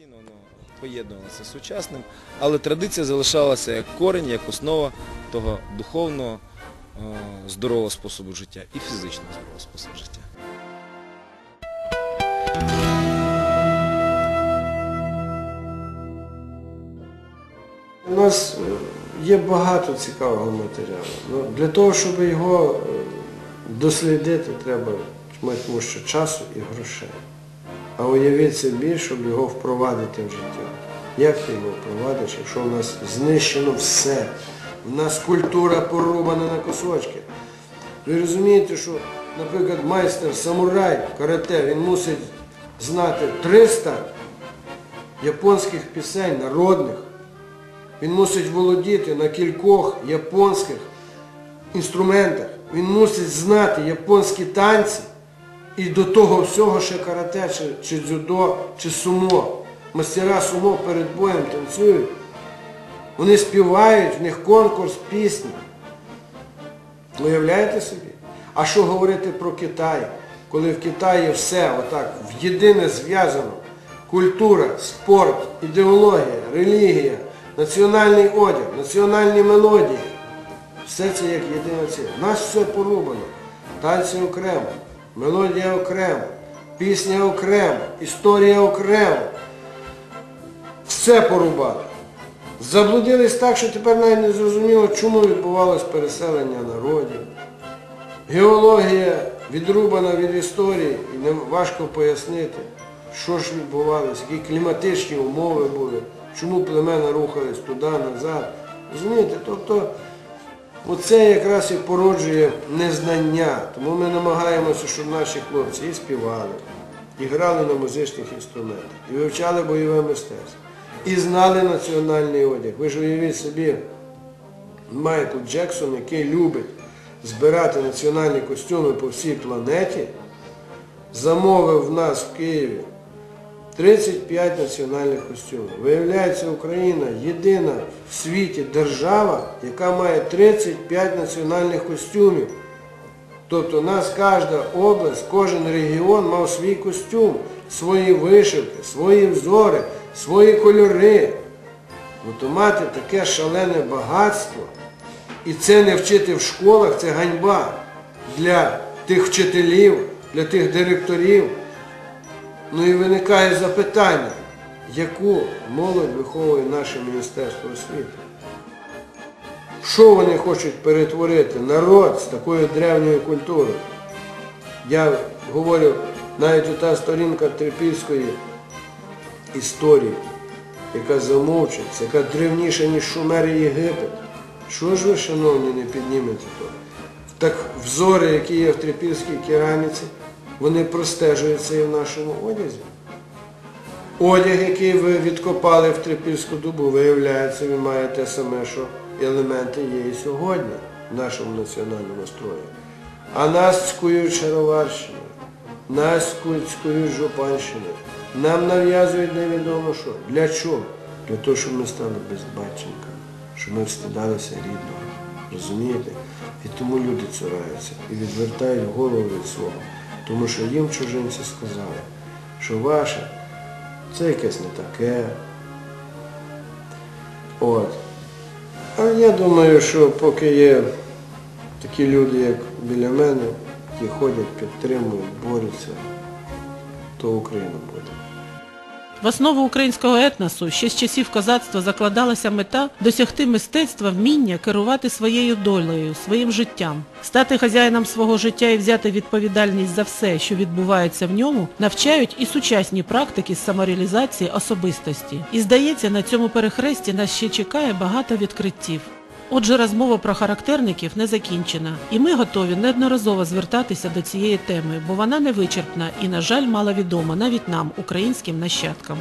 Постійно воно поєднувалося з сучасним, але традиція залишалася як корень, як основа того духовного, е, здорового способу життя і фізично здорового способу життя. У нас е, є багато цікавого матеріалу. Ну, для того, щоб його е, дослідити, треба тому що часу і грошей. А уявіть собі, щоб його впровадити в життя. Як ти його впровадиш, якщо в нас знищено все? У нас культура порубана на кусочки. Ви розумієте, що, наприклад, майстер самурай карате, він мусить знати 300 японських пісень народних. Він мусить володіти на кількох японських інструментах. Він мусить знати японські танці і до того всього ще карате, чи, чи дзюдо, чи сумо. Мастера сумо перед боєм танцюють. Вони співають, в них конкурс пісні. Уявляєте собі? А що говорити про Китай, коли в Китаї все отак в єдине зв'язано. Культура, спорт, ідеологія, релігія, національний одяг, національні мелодії. Все це як єдине ціле. У нас все порубано. Танці окремо, мелодія окремо, пісня окремо, історія окремо. Все порубали. Заблудились так, що тепер навіть не зрозуміло, чому відбувалось переселення народів. Геологія відрубана від історії і не важко пояснити, що ж відбувалося, які кліматичні умови були, чому племена рухались туди, назад. Розумієте, тобто оце якраз і породжує незнання. Тому ми намагаємося, щоб наші хлопці і співали, і грали на музичних інструментах, і вивчали бойове мистецтво, і знали національний одяг. Ви ж уявіть собі, Майкл Джексон, який любить збирати національні костюми по всій планеті, замовив в нас в Києві 35 національних костюмів. Виявляється, Україна єдина в світі держава, яка має 35 національних костюмів. Тобто у нас кожна область, кожен регіон мав свій костюм, свої вишивки, свої взори, свої кольори. То мати таке шалене багатство, і це не вчити в школах, це ганьба для тих вчителів, для тих директорів. Ну і виникає запитання, яку молодь виховує наше Міністерство освіти? Що вони хочуть перетворити народ з такою древньою культурою? Я говорю, навіть ота сторінка Трипільської історії, яка замовчується, яка древніша, ніж Шумер і Єгипет. Що ж ви, шановні, не піднімете то? Так взори, які є в трипільській кераміці, вони простежуються і в нашому одязі. Одяг, який ви відкопали в трипільську добу, виявляється, він має те саме, що елементи є і сьогодні в нашому національному строї. А нас цькують шароварщиною, нас цькують жупанщиною. Нам нав'язують невідомо що. Для чого? Для того, щоб ми стали безбатченками, щоб ми встидалися рідного. Розумієте? І тому люди цураються і відвертають голову від свого. Тому що їм чужинці сказали, що ваше це якесь не таке. От. А я думаю, що поки є такі люди, як біля мене, які ходять, підтримують, борються, то Україна буде. В основу українського етносу ще з часів козацтва закладалася мета досягти мистецтва вміння керувати своєю долею, своїм життям, стати хазяїном свого життя і взяти відповідальність за все, що відбувається в ньому, навчають і сучасні практики з самореалізації особистості. І здається, на цьому перехресті нас ще чекає багато відкриттів. Отже, розмова про характерників не закінчена, і ми готові неодноразово звертатися до цієї теми, бо вона невичерпна і, на жаль, маловідома навіть нам, українським нащадкам.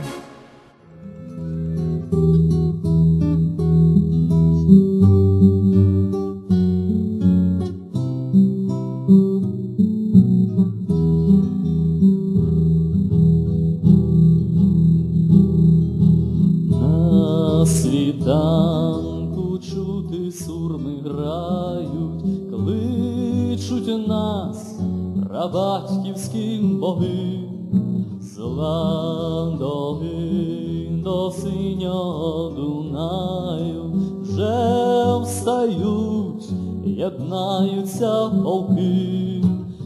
Кличуть нас прабатьківським боги, з ландоги до синього Дунаю вже встають, єднаються полки.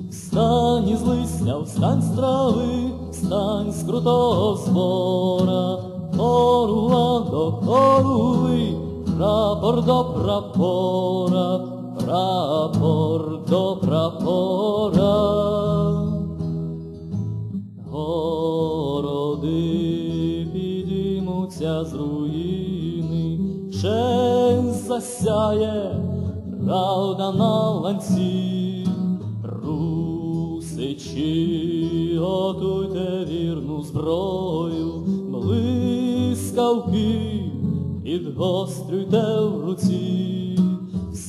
Встань із листя, встань з трави, встань з крутого збора, Хорула до хорули, прапор до прапора, прапор до прапора. Городи підіймуться з руїни, честь засяє, правда на ланці. Русичі, готуйте вірну зброю, блискавки, підгострюйте в руці.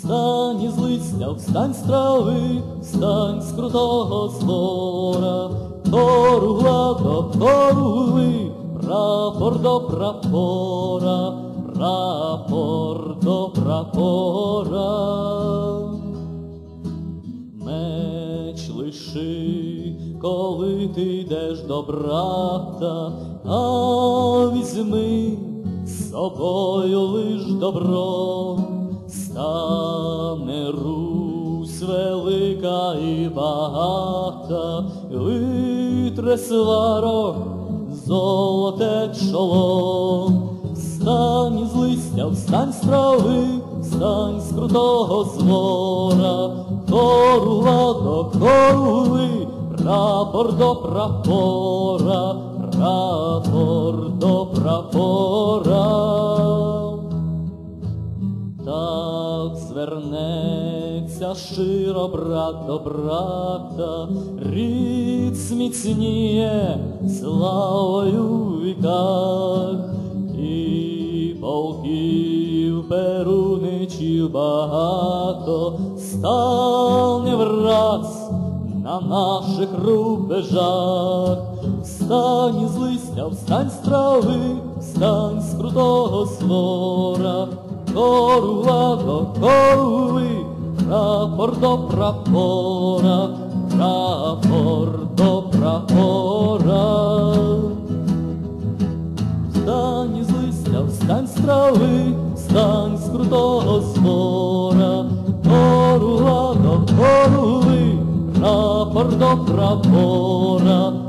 Встань із листя, встань з трави, встань з крутого збора, Хоругла до хоругли, прапор до прапора, прапор до прапора. Меч лиши, коли ти йдеш до брата, а візьми з собою лиш добро, стане Русь велика і багата, витре сварок, золоте чоло. Встань із листя, встань з трави, встань з крутого звора, Хорула до хорули, прапор до прапора, прапор до прапора. Так звернеться щиро брат до брата, рід зміцніє славою в віках, і полків перуничів багато стане враз на наших рубежах. Встань із листя, встань з трави, встань з крутого свора, Хорула до хорули, прапор до прапора, прапор до прапора. Встань із листя, встань з трави, встань з крутого збора, Хорула до хорули, прапор до прапора, прапор до прапора.